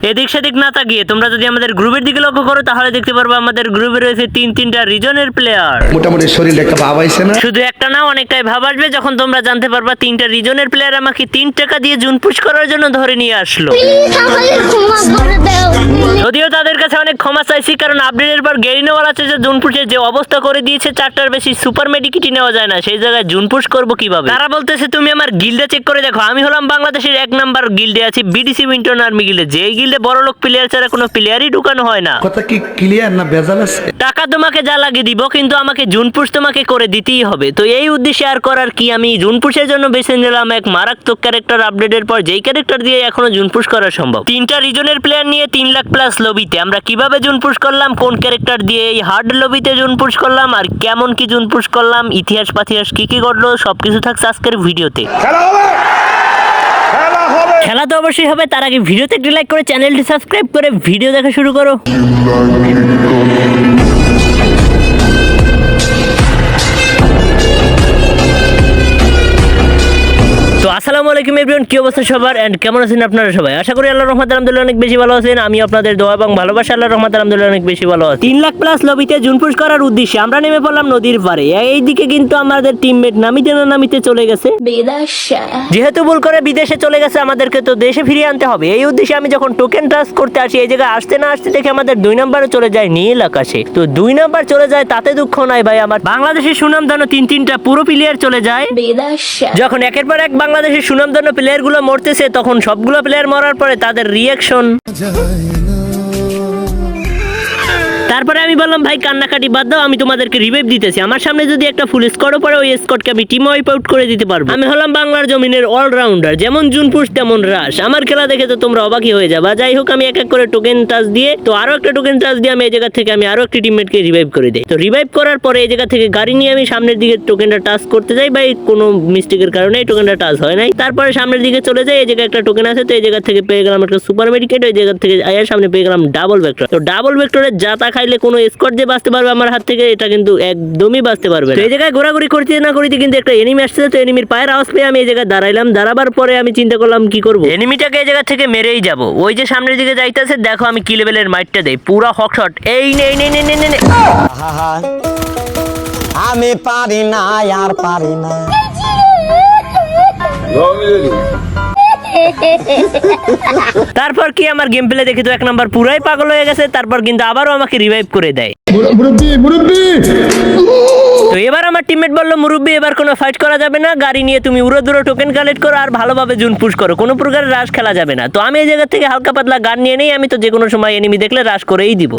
এদিক সেদিক না তাকিয়ে তোমরা যদি আমাদের গ্রুপের দিকে লক্ষ্য করো তাহলে দেখতে পারব আমাদের গ্রুপে রয়েছে তিন তিনটা রিজনের প্লেয়ার মোটামুটি শরীরে একটা ভাব আইছে না? শুধু একটা না অনেকটাই ভাব আসবে যখন তোমরা জানতে পারবা তিনটা রিজনের প্লেয়ার আমাকে তিন টাকা দিয়ে জুন পুশ করার জন্য ধরে নিয়ে আসলো। প্লিজ আমাকে ক্ষমা করে দাও। যদিও তাদের কাছে অনেক ক্ষমা চাইছি কারণ আপডেটের পর গেরিনো বলা আছে যে জুনপুষের যে অবস্থা করে দিয়েছে চারটার বেশি সুপার মেডিকিটি নেওয়া যায় না। সেই জায়গায় জুনপুষ করব কীভাবে? তারা বলতেছে তুমি আমার গিল্ডে চেক করে দেখো। আমি হলাম বাংলাদেশের এক নাম্বার গিল্ডে আছি বিডিসি উইন্টন আর্মি গিল্ডে যে গিল্ডে বড় লোক প্লেয়ার ছাড়া কোনো প্লেয়ারই ঢুকানো হয় না। কথা কি ক্লিয়ার না ভেজাল আছে? টাকা তোমাকে যা লাগে দিব কিন্তু আমাকে জুনপুষ তোমাকে করে দিতেই হবে। তো এই উদ্দেশ্যে আর করার কি? আমি জুনপুষের জন্য বেছে নিলাম এক মারাত্মক ক্যারেক্টার আপডেটের পর যেই ক্যারেক্টার দিয়ে এখনও জুনপুষ করা সম্ভব। তিনটা রিজনের প্লেয়ার নিয়ে তিন লাখ প্লাস লবিতে আমরা কীভাবে জুন পুশ করলাম কোন ক্যারেক্টার দিয়ে এই হার্ড লবিতে জুন পুশ করলাম আর কেমন কি জুন পুশ করলাম ইতিহাস পাতিহাস কি কি ঘটলো সবকিছু থাকছে আজকের ভিডিওতে। খেলা তো অবশ্যই হবে তার আগে ভিডিওতে একটি লাইক করে চ্যানেলটি সাবস্ক্রাইব করে ভিডিও দেখা শুরু করো। আসসালামু আলাইকুম এভরিওয়ান কি অবস্থা সবার? এন্ড কেমন আছেন আপনারা সবাই? আশা করি আল্লাহ রহমত আলহামদুলিল্লাহ অনেক বেশি ভালো আছেন। আমি আপনাদের দোয়া এবং ভালোবাসা আল্লাহ রহমত আলহামদুলিল্লাহ অনেক বেশি ভালো আছি। তিন লাখ প্লাস লবিতে জুনপুশ করার উদ্দেশ্যে আমরা নেমে পড়লাম নদীর পাড়ে। এইদিকে কিন্তু আমাদের টিমমেট নামিতে না নামিতে চলে গেছে। যেহেতু ভুল করে বিদেশে চলে গেছে আমাদেরকে তো দেশে ফিরিয়ে আনতে হবে। এই উদ্দেশ্যে আমি যখন টোকেন ট্রাস করতে আসি এই জায়গায় আসতে না আসতে দেখে আমাদের দুই নম্বরে চলে যায় নীল আকাশে। তো দুই নম্বর চলে যায় তাতে দুঃখ নাই ভাই আমার। বাংলাদেশের সুনামধন্য তিন তিনটা পুরো প্লেয়ার চলে যায়। যখন একের পর এক বাংলাদেশের সুনামধন্য প্লেয়ারগুলো মরতেছে তখন সবগুলো প্লেয়ার মরার পরে তাদের রিয়াকশন তারপরে আমি বললাম, ভাই, কান্নাকাটি বাদ দাও, আমি তোমাদেরকে রিভাইভ দিতেছি। আমার সামনে যদি একটা ফুল স্কোয়াডও পড়ে, ওই স্কোয়াডকে আমি টিম ওয়াইপ আউট করে দিতে পারব। আমি হলাম বাংলার জমিনের অলরাউন্ডার যেমন জুনপুষ তেমন রাস আমার খেলা দেখে তো তোমরা অবাকই হয়ে যাবা। যাই হোক, আমি এক এক করে টোকেন টাচ দিয়ে, তো আরও একটা টোকেন টাচ দিয়ে আমি এই জায়গা থেকে আমি আরও একটি টিমমেটকে রিভাইভ করে দিই। তো রিভাইভ করার পরে এই জায়গা থেকে গাড়ি নিয়ে আমি সামনের দিকে টোকেনটা টাচ করতে যাই। ভাই, কোনো মিস্টেকের কারণে এই টোকেনটা টাচ হয় নাই। তারপরে সামনের দিকে চলে যাই, এই জায়গায় একটা টোকেন আছে, তো এই জায়গা থেকে পেয়ে গেলাম একটা সুপার মেডিকেট ওই জায়গা থেকে আয়ার সামনে পেয়ে গেলাম ডাবল ভেক্টর তো ডাবল ভেক্টরের জাতা খাইলে কোনো স্কোয়াড যে বাঁচতে পারবে আমার হাত থেকে এটা কিন্তু একদমই বাঁচতে পারবে এই জায়গায় ঘোরাঘুরি করতে না করতে কিন্তু একটা এনিমি আসছে তো এনিমির পায়ের আওয়াজ পেয়ে আমি এই জায়গায় দাঁড়াইলাম। দাঁড়াবার পরে আমি চিন্তা করলাম কি করব? এনিমিটাকে এই জায়গা থেকে মেরেই যাব। ওই যে সামনের দিকে যাইতেছে দেখো আমি কি লেভেলের মাইটটা দেই। পুরা হক শট এই নে নে নে নে নে নে। আমি পারি না আর পারি না। তারপর কি আমার গেম প্লে দেখে তো এক নাম্বার পুরাই পাগল হয়ে গেছে তারপর কিন্তু আবারও আমাকে রিভাইভ করে দেয়। তো এবার আমার টিমমেট বলল মুরব্বী এবার কোনো ফাইট করা যাবে না গাড়ি নিয়ে তুমি উড়ো দুরো টোকেন কালেক্ট করো আর ভালোভাবে জুন পুশ করো কোনো প্রকার রাশ খেলা যাবে না। তো আমি এই জায়গা থেকে হালকা পাতলা গান নিয়ে নেই আমি তো যে কোনো সময় এনিমি দেখলে রাশ করেই দিব।